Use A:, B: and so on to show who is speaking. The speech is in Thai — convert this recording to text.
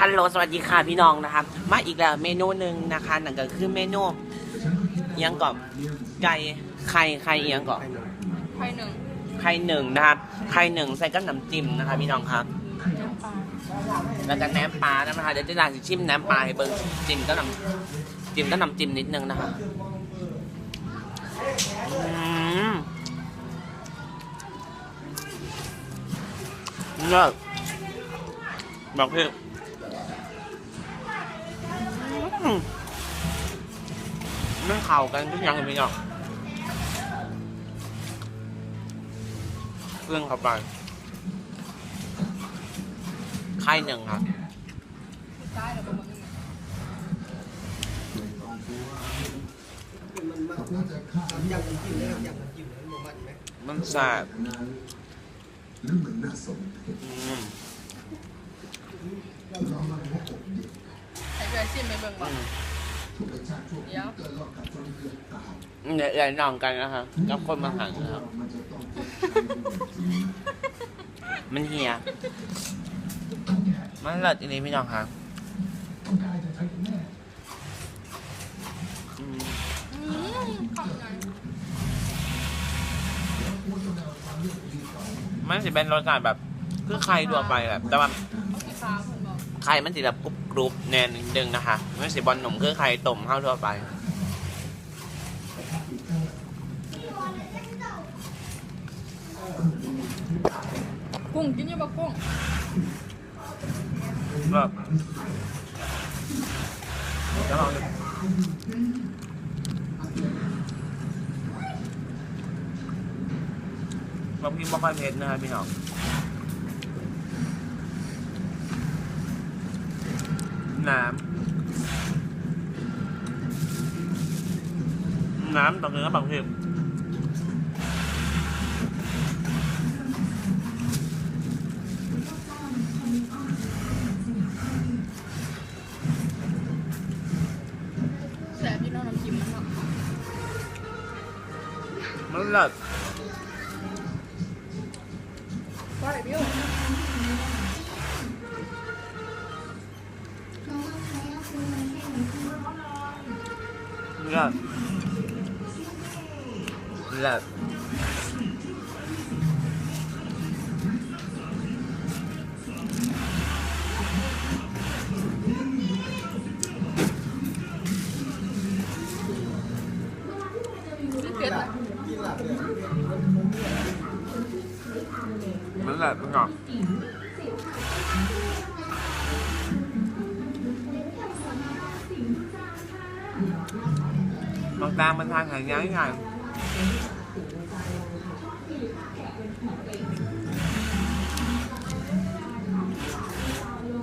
A: ฮัลโหลสวัสดีค่ะพี่น้องนะครับ มาอีกแล้วเมนูหนึ่งนะคะนั่นก็คือเมนูเอียงก่อนไก่ไข่ไข่เอียงก่อน
B: ไข่หนึ่ง
A: ไข่หนึ่งนะครับไข่หนึ่งใส่กับน้ำจิ้มนะคะพี่น้องครับ
B: น้ำปลา
A: แล้วก็แหนมปลานะคะเดี๋ยวจะลาสิชิมแหนมปลาให้เบิ่งจิ้มก็น้ำจิ้มก็น้ำจิ้มนิดนึงนะคะอืมเลิศบอกพี่อื มันเข้ากันทุกอย่างเลยพี่น้องเครื่องเข้าไปไข่หนึ่งครับ
B: ใต้แล้วก็มัน
C: อยากกินเลยอยากกินเลยมันมันไหม
A: มันแซ่บ
D: หรืม นน่าสมเพช
A: อืม
D: เรามาหัวอกเด็ก
B: ใส่เกลือชิมไปเบิ่ง
A: อื
B: ว่าม
D: ทุกประชาชนเกิดรอดกับจนเกิดตาย
A: เดี๋ยวเดี๋ยวลองกันนะคะกับคนมาหันนะครับ
D: มันจะต้อง
A: มันเหี่ยมันเลิศอันนี้พี่น้องครับ
D: ต้องได้จะใช้แน่
A: อืม
B: อืมข้าวไง
A: มันจะเป็นรสชาติแบบ คือไข่ทั่วไปแบบแต่ว่า ไข่มันจะแบบกรุบกรุบแน่นนิดนึงนะคะไม่ใช่บอลหนุ่มคือไข่ต้มข้าวทั่วไป
B: กุ้งกินอยังบะกุ้ง
A: แบบจะลองดูบางทีไม่ค่อยเผ็ดนะครับพี่น้อง น้ำน้ำตรงนี้ก็บา งที
B: แสบพี่น้
A: Còn ta mình ăn hàng nhái ngày.